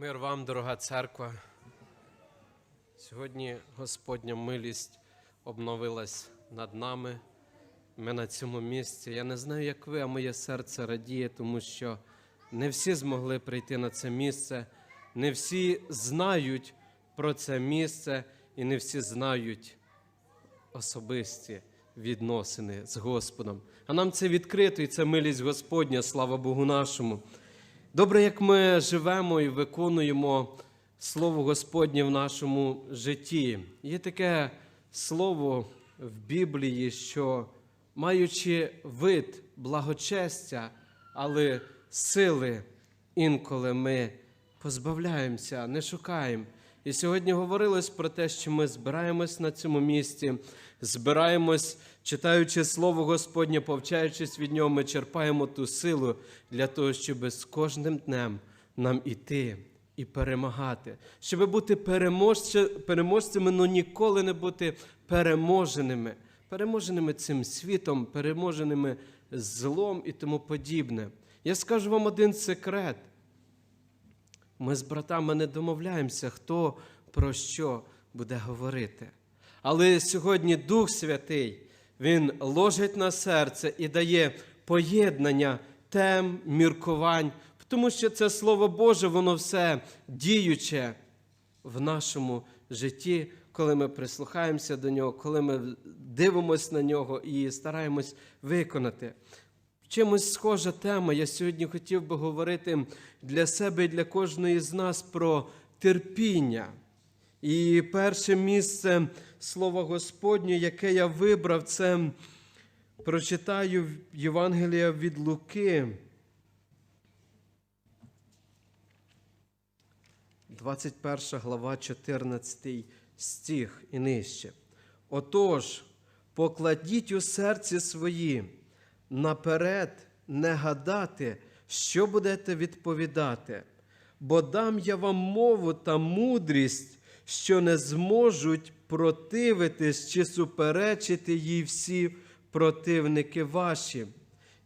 Мир вам, дорога церква. Сьогодні Господня милість обновилась над нами. Ми на цьому місці. Я не знаю, як ви, а моє серце радіє, тому що не всі змогли прийти на це місце, не всі знають про це місце і не всі знають особисті відносини з Господом. А нам це відкрито, і це милість Господня, слава Богу нашому. Добре, як ми живемо і виконуємо Слово Господнє в нашому житті. Є таке слово в Біблії, що маючи вид благочестя, але сили інколи ми позбавляємося, не шукаємо. І сьогодні говорилось про те, що ми збираємось на цьому місці, збираємось, читаючи Слово Господнє, повчаючись від нього, ми черпаємо ту силу для того, щоб з кожним днем нам іти і перемагати, щоб бути переможцями, але ніколи не бути переможеними, переможеними цим світом, переможеними злом і тому подібне. Я скажу вам один секрет. Ми з братами не домовляємося, хто про що буде говорити. Але сьогодні Дух Святий, Він ложить на серце і дає поєднання тем, міркувань, тому що це Слово Боже, воно все діюче в нашому житті, коли ми прислухаємося до нього, коли ми дивимося на нього і стараємось виконати. Чимось схожа тема. Я сьогодні хотів би говорити для себе і для кожної з нас про терпіння. І перше місце Слова Господнє, яке я вибрав, це прочитаю Євангелія від Луки. 21 глава, 14 стих і нижче. Отож, покладіть у серці свої, наперед не гадати, що будете відповідати, бо дам я вам мову та мудрість, що не зможуть противитись чи суперечити їй всі противники ваші,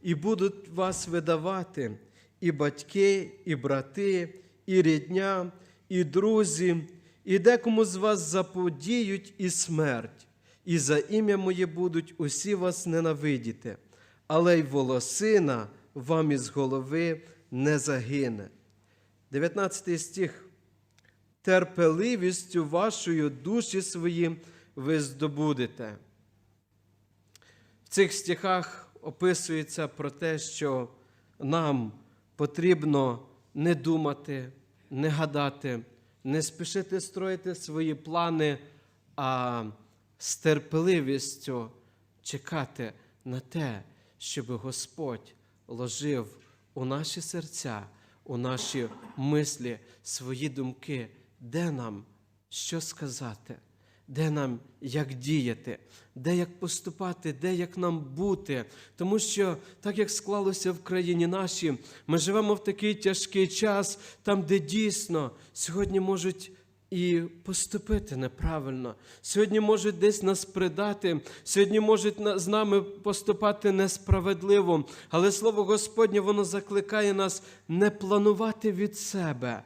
і будуть вас видавати і батьки, і брати, і рідня, і друзі, і декому з вас заподіють і смерть, і за ім'я моє будуть усі вас ненавидіти, але й волосина вам із голови не загине. 19 стих. Терпеливістю вашою душі свої ви здобудете. В цих стихах описується про те, що нам потрібно не думати, не гадати, не спішити строїти свої плани, а з терпеливістю чекати на те, щоб Господь ложив у наші серця, у наші мислі свої думки, де нам що сказати, де нам як діяти, де як поступати, де як нам бути. Тому що, так як склалося в країні нашій, ми живемо в такий тяжкий час, там, де дійсно сьогодні можуть і поступити неправильно. Сьогодні можуть десь нас придати, сьогодні можуть з нами поступати несправедливо. Але Слово Господнє воно закликає нас не планувати від себе,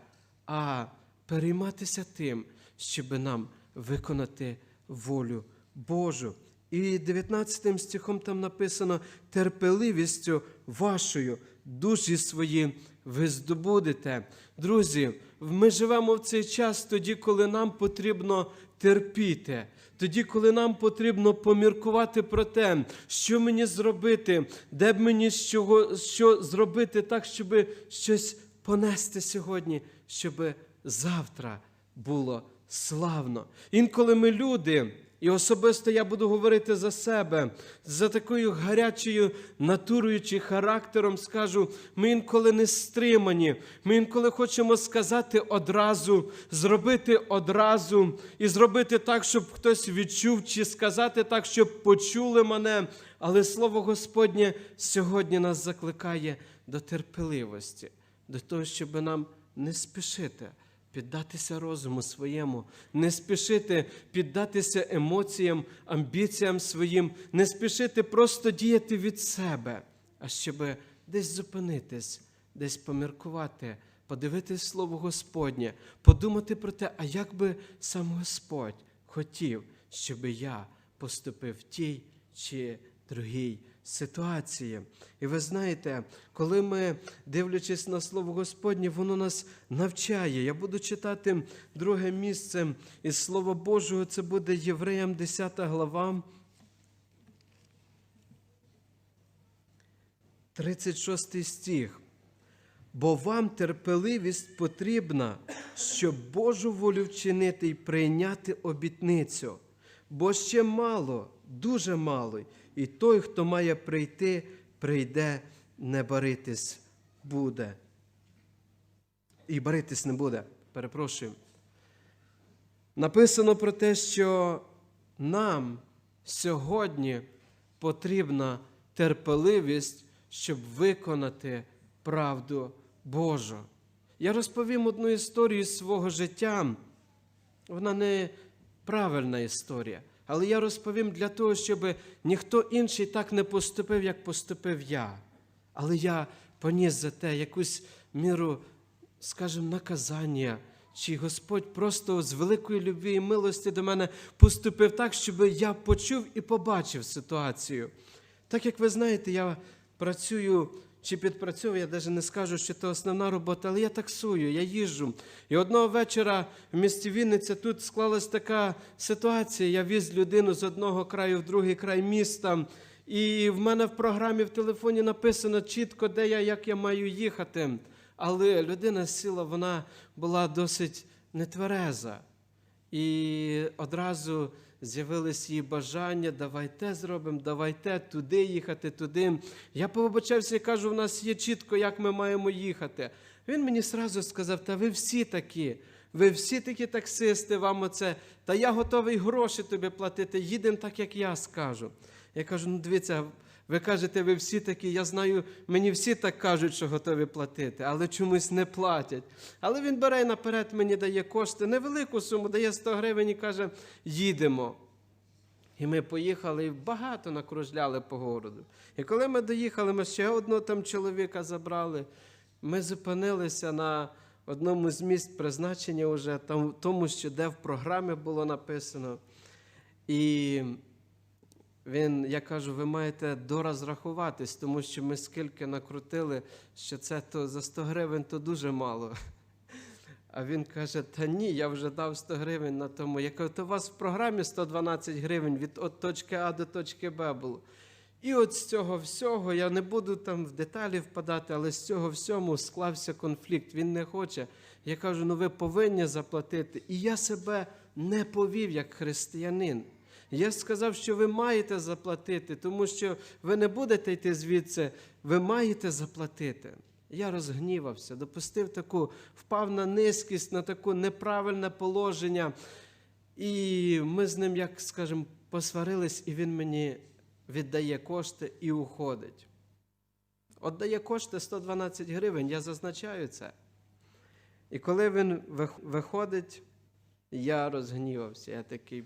а перейматися тим, щоб нам виконати волю Божу. І 19 стихом там написано: терпеливістю вашою душі свої ви здобудете. Друзі, ми живемо в цей час тоді, коли нам потрібно терпіти. Тоді, коли нам потрібно поміркувати про те, що мені зробити, де б мені що, що зробити так, щоб щось понести сьогодні, щоб завтра було славно. Інколи ми люди, і особисто я буду говорити за себе, за такою гарячою натурою чи характером скажу, ми інколи не стримані, ми інколи хочемо сказати одразу, зробити одразу і зробити так, щоб хтось відчув, чи сказати так, щоб почули мене. Але Слово Господнє сьогодні нас закликає до терпеливості, до того, щоб нам не спішити піддатися розуму своєму, не спішити піддатися емоціям, амбіціям своїм, не спішити просто діяти від себе, а щоб десь зупинитись, десь поміркувати подивитись Слово Господнє, подумати про те, а як би сам Господь хотів, щоб я поступив в тій чи другій ситуації. І ви знаєте, коли ми, дивлячись на Слово Господнє, воно нас навчає. Я буду читати друге місце із Слова Божого, це буде Євреям 10 глава. 36 стих. Бо вам терпеливість потрібна, щоб Божу волю вчинити і прийняти обітницю. Бо ще мало, дуже мало, і той, хто має прийти, прийде, не баритись буде. І баритись не буде, перепрошую. Написано про те, що нам сьогодні потрібна терпеливість, щоб виконати правду Божу. Я розповім одну історію з свого життя. Вона не правильна історія, але я розповім для того, щоб ніхто інший так не поступив, як поступив я. Але я поніс за те якусь міру, скажімо, наказання. Чи Господь просто з великої любві і милості до мене поступив так, щоб я почув і побачив ситуацію. Так як ви знаєте, я працюю чи підпрацьовую, я навіть не скажу, що це основна робота, але я таксую, я їжджу. І одного вечора в місті Вінниця тут склалась така ситуація. Я віз людину з одного краю в другий край міста. І в мене в програмі в телефоні написано чітко, де я, як я маю їхати. Але людина сіла, вона була досить нетвереза. І одразу з'явились її бажання, давайте зробимо, давайте туди їхати, туди. Я побачався і кажу, в нас є чітко, як ми маємо їхати. Він мені сразу сказав, та ви всі такі, ви всі такі таксисти, вам оце, та я готовий гроші тобі платити, їдемо так, як я скажу. Я кажу, ну дивіться, ви кажете, ви всі такі, я знаю, мені всі так кажуть, що готові платити, але чомусь не платять. Але він бере наперед мені дає кошти, невелику суму, дає 100 гривень і каже, їдемо. І ми поїхали і багато накружляли по городу. І коли ми доїхали, ми ще одного там чоловіка забрали. Ми зупинилися на одному з місць призначення, вже там, тому, що де в програмі було написано. І він, я кажу, ви маєте дорозрахуватись, тому що ми скільки накрутили, що це то за 100 гривень то дуже мало. А він каже: Та ні, я вже дав 100 гривень на тому. Я кажу, то у вас в програмі 112 гривень від от точки А до точки Б було. І от з цього всього, я не буду там в деталі впадати, але з цього всьому склався конфлікт. Він не хоче. Я кажу, ну ви повинні заплатити. І я себе не повів як християнин. Я сказав, що ви маєте заплатити, тому що ви не будете йти звідси, ви маєте заплатити. Я розгнівався, допустив таку, впав на низькість, на таке неправильне положення. І ми з ним, як скажемо, посварились, і він мені віддає кошти і уходить. Отдає кошти 112 гривень, я зазначаю це. І коли він виходить, я розгнівався. Я такий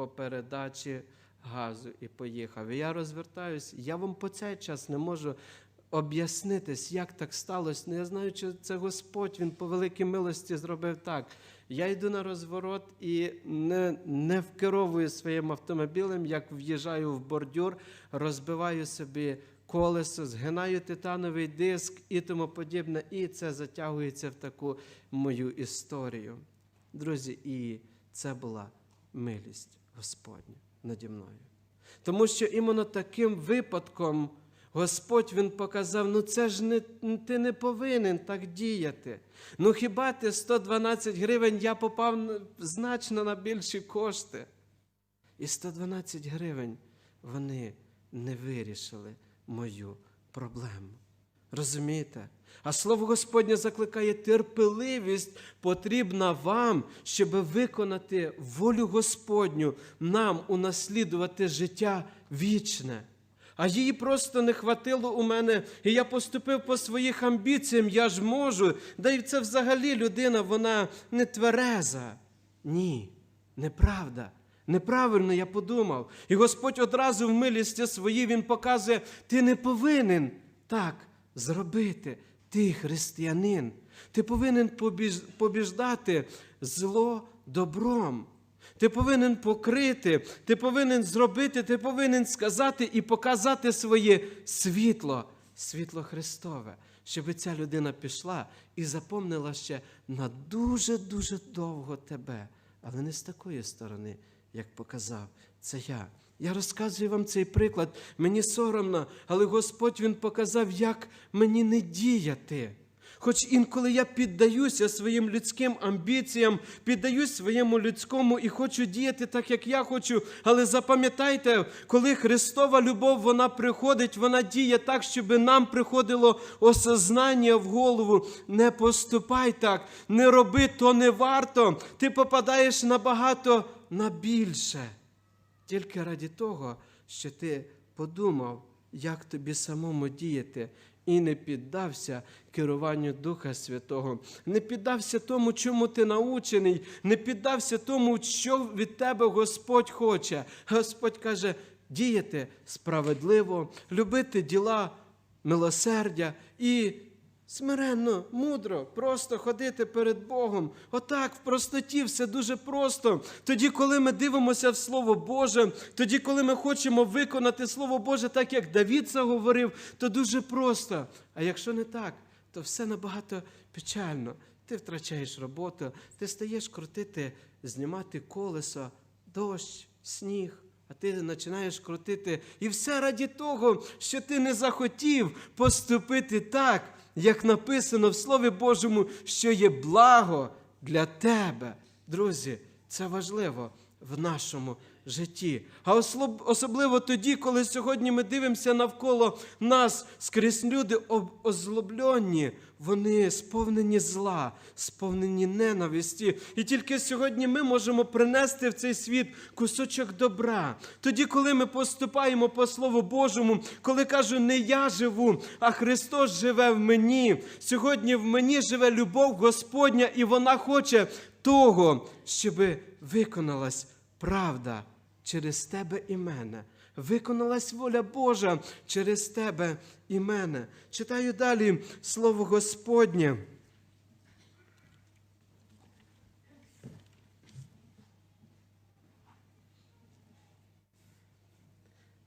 по передачі газу і поїхав. І я розвертаюсь, я вам по цей час не можу об'яснитись, як так сталося. Ну, я знаю, що це Господь, Він по великій милості зробив так. Я йду на розворот і не, не вкеровую своїм автомобілем, як в'їжджаю в бордюр, розбиваю собі колесо, згинаю титановий диск і тому подібне. І це затягується в таку мою історію. Друзі, і це була милість Господня наді мною. Тому що іменно таким випадком Господь Він показав: ну це ж не ти не повинен так діяти. Ну хіба ти 112 гривень я попав значно на більші кошти? І 112 гривень вони не вирішили мою проблему. Розумієте? А слово Господнє закликає терпеливість потрібна вам, щоб виконати волю Господню, нам унаслідувати життя вічне. А її просто не хватило у мене, і я поступив по своїх амбіціям, я ж можу. Да й це взагалі людина, вона не твереза. Ні, неправда. Неправильно я подумав. І Господь одразу в милісті своїй Він показує, ти не повинен так зробити. Ти християнин. Ти повинен побіж... побіждати зло добром. Ти повинен покрити, ти повинен зробити, ти повинен сказати і показати своє світло, світло Христове, щоб ця людина пішла і запомнила ще на дуже-дуже довго тебе, але не з такої сторони, як показав це я. Я розказую вам цей приклад. Мені соромно, але Господь Він показав, як мені не діяти. Хоч інколи я піддаюся своїм людським амбіціям, піддаюсь своєму людському і хочу діяти так, як я хочу. Але запам'ятайте, коли Христова любов вона приходить, вона діє так, щоб нам приходило осознання в голову. Не поступай так, не роби, то не варто. Ти попадаєш набагато на більше. Тільки раді того, що ти подумав, як тобі самому діяти, і не піддався керуванню Духа Святого, не піддався тому, чому ти научений, не піддався тому, що від тебе Господь хоче. Господь каже: діяти справедливо, любити діла милосердя і Смиренно, мудро, просто ходити перед Богом. Отак, в простоті, все дуже просто. Тоді, коли ми дивимося в Слово Боже, тоді, коли ми хочемо виконати Слово Боже, так як Давід це говорив, то дуже просто. А якщо не так, то все набагато печально. Ти втрачаєш роботу, ти стаєш крутити, знімати колесо, дощ, сніг. А ти починаєш крутити. І все раді того, що ти не захотів поступити так, як написано в Слові Божому, що є благо для тебе. Друзі, це важливо в нашому житті. А особливо тоді, коли сьогодні ми дивимося навколо нас скрізь люди об- озлоблені, вони сповнені зла, сповнені ненависті. І тільки сьогодні ми можемо принести в цей світ кусочок добра. Тоді, коли ми поступаємо по Слову Божому, коли кажу, не я живу, а Христос живе в мені. Сьогодні в мені живе любов Господня, і вона хоче того, щоб виконалась правда через тебе і мене. Виконалась воля Божа через тебе і мене. Читаю далі Слово Господнє.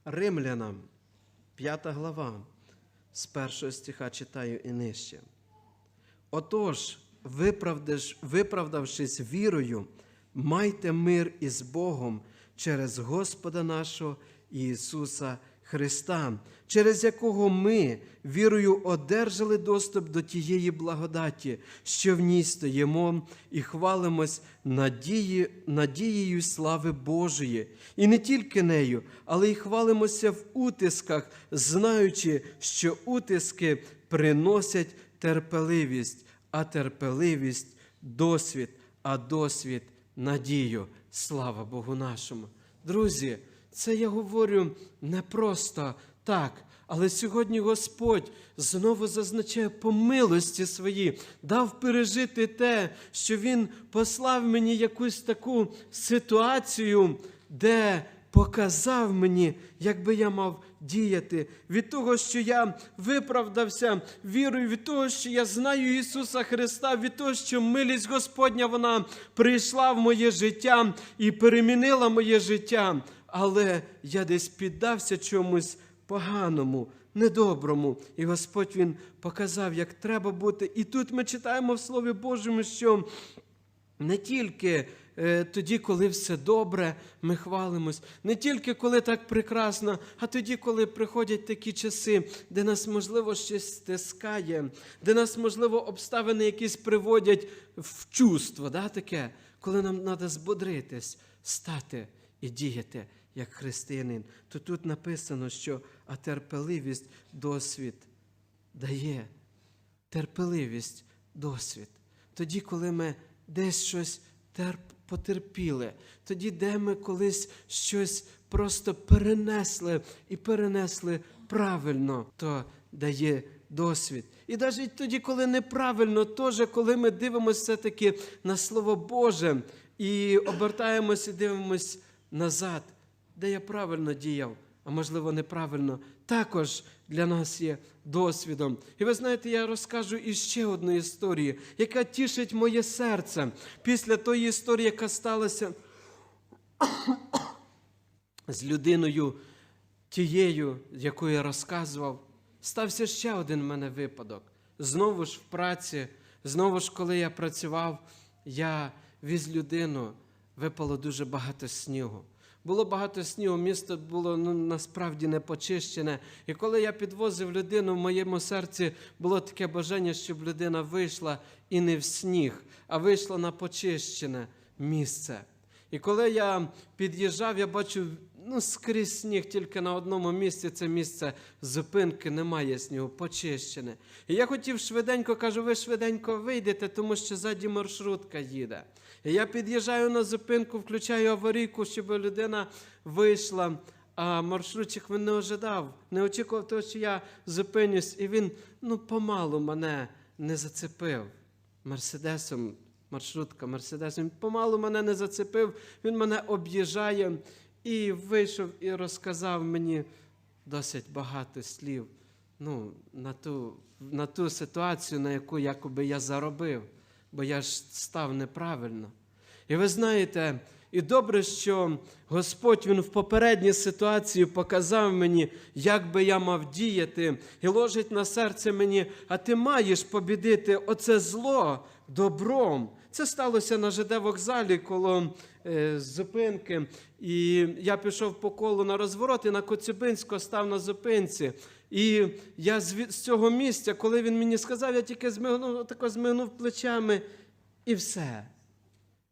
Римлянам, 5 глава, з першого стиха читаю і нижче. Отож, виправдавшись вірою, майте мир із Богом через Господа нашого Ісуса Христа, через якого ми вірою одержали доступ до тієї благодаті, що в ній стоїмо і хвалимось надії, надією слави Божої, і не тільки нею, але й хвалимося в утисках, знаючи, що утиски приносять терпеливість, а терпеливість досвід, а досвід надію. Слава Богу нашому. Друзі, це я говорю не просто так, але сьогодні Господь знову зазначає по милості своїй, дав пережити те, що Він послав мені якусь таку ситуацію, де показав мені, як би я мав діяти від того, що я виправдався вірою, від того, що я знаю Ісуса Христа, від того, що милість Господня вона прийшла в моє життя і перемінила моє життя. Але я десь піддався чомусь поганому, недоброму. І Господь Він показав, як треба бути. І тут ми читаємо в Слові Божому, що не тільки тоді, коли все добре, ми хвалимось, не тільки коли так прекрасно, а тоді, коли приходять такі часи, де нас, можливо, щось стискає, де нас, можливо, обставини якісь приводять в чувство, да, таке, коли нам треба збодритись, стати і діяти як християнин. То тут написано, що а терпеливість досвід дає терпеливість, досвід. Тоді, коли ми десь щось терп, потерпіли, тоді, де ми колись щось просто перенесли і перенесли правильно, то дає досвід. І навіть тоді, коли неправильно, теж коли ми дивимося все-таки на Слово Боже і обертаємося і дивимося назад, де я правильно діяв, а можливо, неправильно, також для нас є досвідом. І ви знаєте, я розкажу іще одну історію, яка тішить моє серце після тої історії, яка сталася з людиною тією, яку я розказував, стався ще один в мене випадок. Знову ж в праці, знову ж, коли я працював, я віз людину, випало дуже багато снігу. Було багато снігу, місто було ну, насправді не почищене. І коли я підвозив людину, в моєму серці було таке бажання, щоб людина вийшла і не в сніг, а вийшла на почищене місце. І коли я під'їжджав, я бачу ну, скрізь сніг, тільки на одному місці це місце зупинки, немає снігу, почищене. І я хотів швиденько, кажу, ви швиденько вийдете, тому що ззаді маршрутка їде. Я під'їжджаю на зупинку, включаю аварійку, щоб людина вийшла. А маршрутчик він не ожидав, не очікував того, що я зупинюсь, і він ну, помалу мене не зацепив мерседесом маршрутка Мерседес. Він помалу мене не зацепив, він мене об'їжджає і вийшов і розказав мені досить багато слів ну, на, ту, на ту ситуацію, на яку якоби я заробив, бо я ж став неправильно. І ви знаєте, і добре, що Господь Він в попередній ситуації показав мені, як би я мав діяти, і ложить на серце мені, а ти маєш побідити оце зло добром. Це сталося на ЖД вокзалі коло е, зупинки. І я пішов по колу на розворот і на Коцюбинського став на зупинці. І я з, цього місця, коли він мені сказав, я тільки змигнув, тако змигнув плечами і все.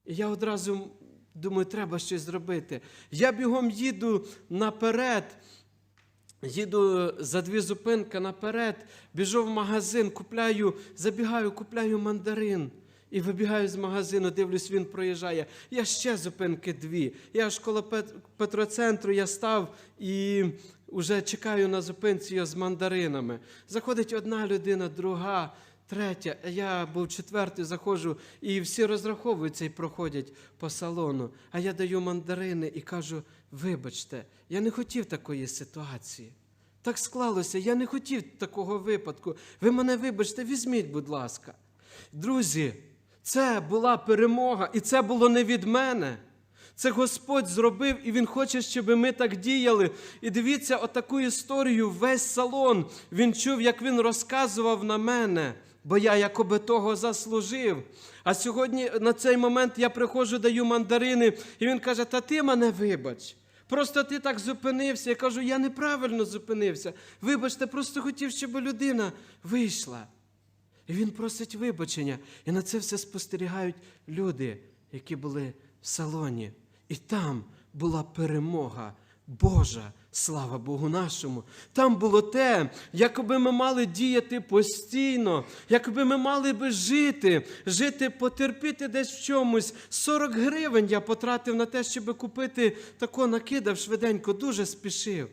І я одразу думаю, треба щось зробити. Я бігом їду наперед, їду за дві зупинки наперед, біжу в магазин, купляю, забігаю, купляю мандарин. І вибігаю з магазину, дивлюсь, він проїжджає. Я ще зупинки дві. Я аж коло Петроцентру я став і вже чекаю на зупинці з мандаринами. Заходить одна людина, друга, третя. Я був четвертий, заходжу, і всі розраховуються і проходять по салону. А я даю мандарини і кажу: вибачте, я не хотів такої ситуації. Так склалося, я не хотів такого випадку. Ви мене вибачте, візьміть, будь ласка. Друзі, це була перемога, і це було не від мене. Це Господь зробив, і Він хоче, щоб ми так діяли. І дивіться, отаку історію весь салон. Він чув, як він розказував на мене, бо я якоби того заслужив. А сьогодні на цей момент я приходжу, даю мандарини, і він каже: Та ти мене вибач. Просто ти так зупинився. Я кажу, я неправильно зупинився. Вибачте, просто хотів, щоб людина вийшла. І він просить вибачення. І на це все спостерігають люди, які були в салоні. І там була перемога Божа, слава Богу нашому. Там було те, якби ми мали діяти постійно, якби ми мали би жити, жити, потерпіти десь в чомусь. 40 гривень я потратив на те, щоб купити тако накидав швиденько, дуже спішив.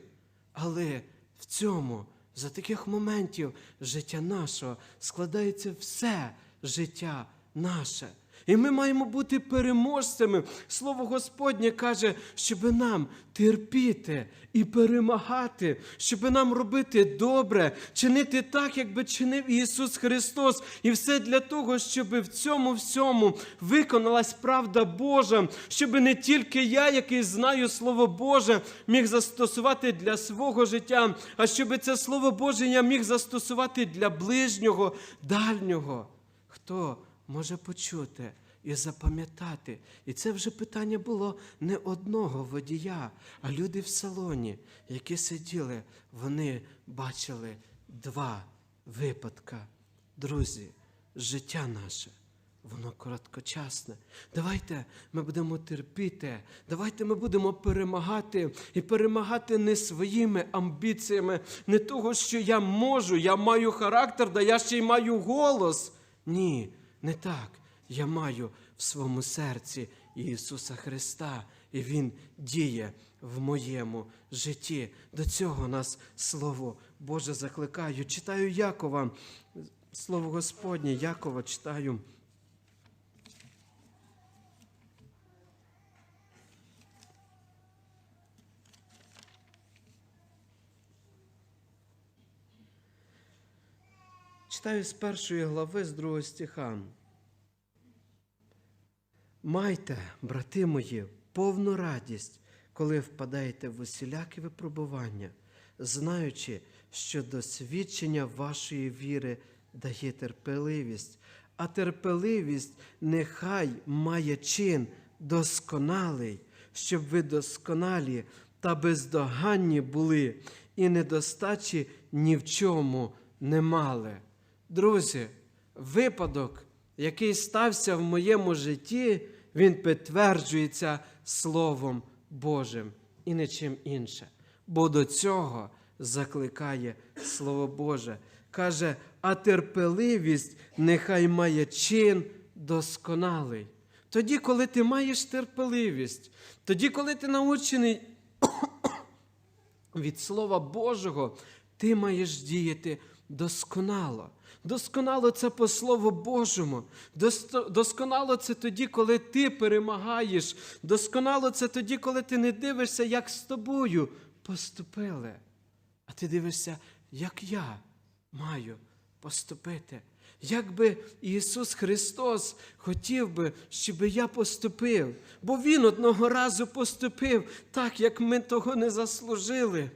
Але в цьому, за таких моментів життя нашого складається все життя наше. І ми маємо бути переможцями. Слово Господнє каже, щоб нам терпіти і перемагати, щоб нам робити добре, чинити так, як би чинив Ісус Христос. І все для того, щоб в цьому всьому виконалась правда Божа, щоб не тільки я, який знаю Слово Боже, міг застосувати для свого життя, а щоб це Слово Боже я міг застосувати для ближнього, дальнього. Хто може почути і запам'ятати? І це вже питання було не одного водія, а люди в салоні, які сиділи, вони бачили два випадка. Друзі, життя наше. Воно короткочасне. Давайте ми будемо терпіти, давайте ми будемо перемагати і перемагати не своїми амбіціями, не того, що я можу, я маю характер, да я ще й маю голос. Ні, не так. Я маю в своєму серці Ісуса Христа, і Він діє в моєму житті. До цього нас Слово Боже закликаю. Читаю Якова, Слово Господнє, Якова читаю. Читаю з першої глави, з другого стиха. Майте, брати мої, повну радість, коли впадаєте в усілякі випробування, знаючи, що досвідчення вашої віри дає терпеливість, а терпеливість нехай має чин досконалий, щоб ви досконалі та бездоганні були, і недостачі ні в чому не мали. Друзі, випадок, який стався в моєму житті, він підтверджується Словом Божим і нічим інше. Бо до цього закликає Слово Боже. Каже, а терпеливість нехай має чин досконалий. Тоді, коли ти маєш терпеливість, тоді, коли ти научений від Слова Божого, ти маєш діяти досконало. Досконало це по Слову Божому. Досконало це тоді, коли ти перемагаєш. Досконало це тоді, коли ти не дивишся, як з тобою поступили. А ти дивишся, як я маю поступити. Як би Ісус Христос хотів би, щоб я поступив, бо Він одного разу поступив так, як ми того не заслужили.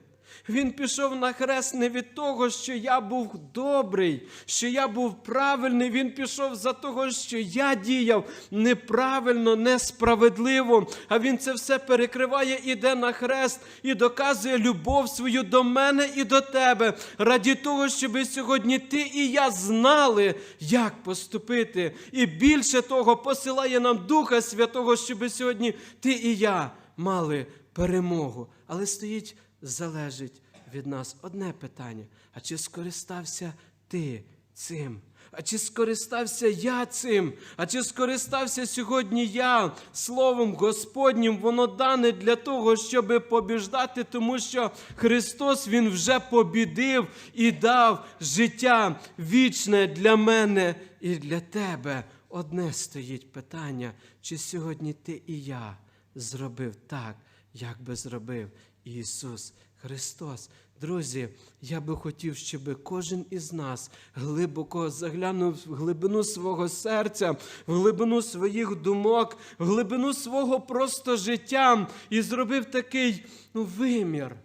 Він пішов на хрест не від того, що я був добрий, що я був правильний. Він пішов за того, що я діяв неправильно, несправедливо. А він це все перекриває, іде на хрест і доказує любов свою до мене і до тебе, раді того, щоб сьогодні ти і я знали, як поступити. І більше того, посилає нам Духа Святого, щоб сьогодні ти і я мали перемогу. Але стоїть залежить від нас одне питання: а чи скористався ти цим? А чи скористався я цим? А чи скористався сьогодні я Словом Господнім? Воно дане для того, щоб побіждати, тому що Христос Він вже побідив і дав життя вічне для мене і для тебе. Одне стоїть питання, чи сьогодні ти і я зробив так, як би зробив Ісус Христос. Друзі, я би хотів, щоб кожен із нас глибоко заглянув в глибину свого серця, в глибину своїх думок, в глибину свого просто життя і зробив такий ну, вимір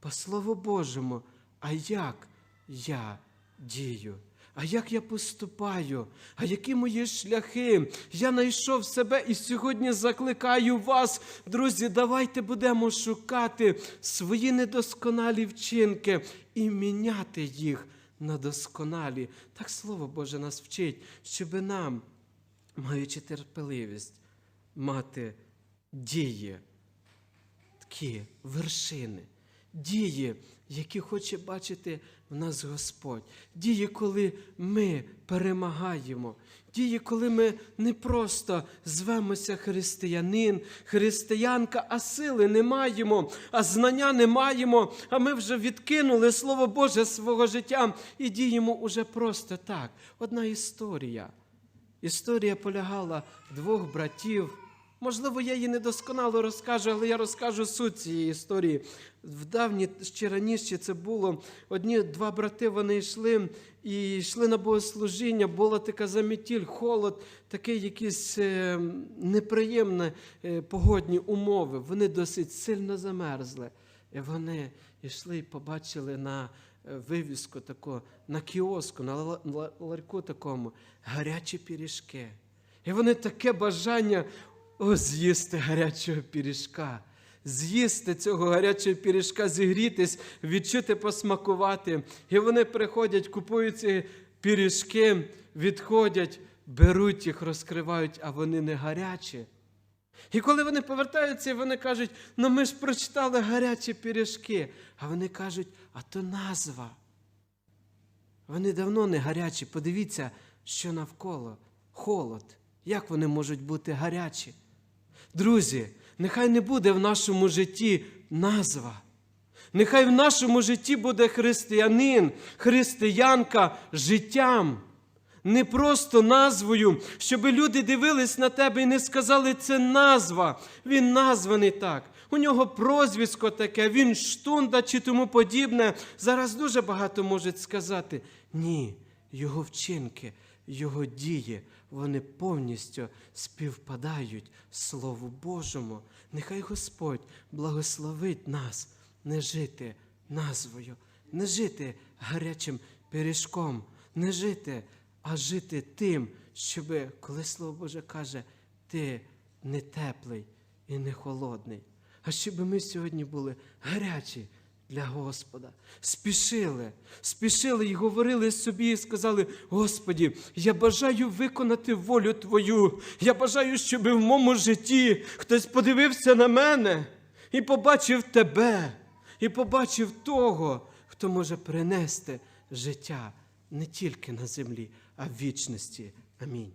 по Слову Божому. А як я дію? А як я поступаю? А які мої шляхи? Я знайшов себе і сьогодні закликаю вас, друзі, давайте будемо шукати свої недосконалі вчинки і міняти їх на досконалі. Так Слово Боже нас вчить, щоб нам, маючи терпеливість, мати дії, такі вершини, дії, які хоче бачити в нас Господь, дії, коли ми перемагаємо, дії, коли ми не просто звемося християнин, християнка, а сили не маємо, а знання не маємо, а ми вже відкинули Слово Боже свого життя і діємо уже просто так. Одна історія. Історія полягала двох братів. Можливо, я її недосконало розкажу, але я розкажу суть цієї історії. В давні ще раніше це було. Одні два брати вони йшли і йшли на богослужіння, була така замітіль, холод, такий якісь е, неприємні е, погодні умови. Вони досить сильно замерзли. І вони йшли і побачили на е, вивіску таку, на кіоску, на ла- ла- ларьку такому гарячі пиріжки. І вони таке бажання о, з'їсти гарячого пиріжка, з'їсти цього гарячого пиріжка, зігрітись, відчути, посмакувати. І вони приходять, купують ці пиріжки, відходять, беруть їх, розкривають, а вони не гарячі. І коли вони повертаються, вони кажуть, ну ми ж прочитали гарячі пиріжки. А вони кажуть, а то назва. Вони давно не гарячі. Подивіться, що навколо холод. Як вони можуть бути гарячі? Друзі, нехай не буде в нашому житті назва. Нехай в нашому житті буде християнин, християнка життям. Не просто назвою, щоб люди дивились на тебе і не сказали, це назва. Він названий так. У нього прозвисько таке, він штунда чи тому подібне. Зараз дуже багато можуть сказати. Ні, Його вчинки, Його дії, вони повністю співпадають Слову Божому. Нехай Господь благословить нас не жити назвою, не жити гарячим пиріжком, не жити, а жити тим, щоб, коли Слово Боже каже, ти не теплий і не холодний, а щоб ми сьогодні були гарячі для Господа. Спішили, спішили і говорили собі, і сказали: Господі, я бажаю виконати волю Твою. Я бажаю, щоб в моєму житті хтось подивився на мене і побачив тебе, і побачив того, хто може принести життя не тільки на землі, а в вічності. Амінь.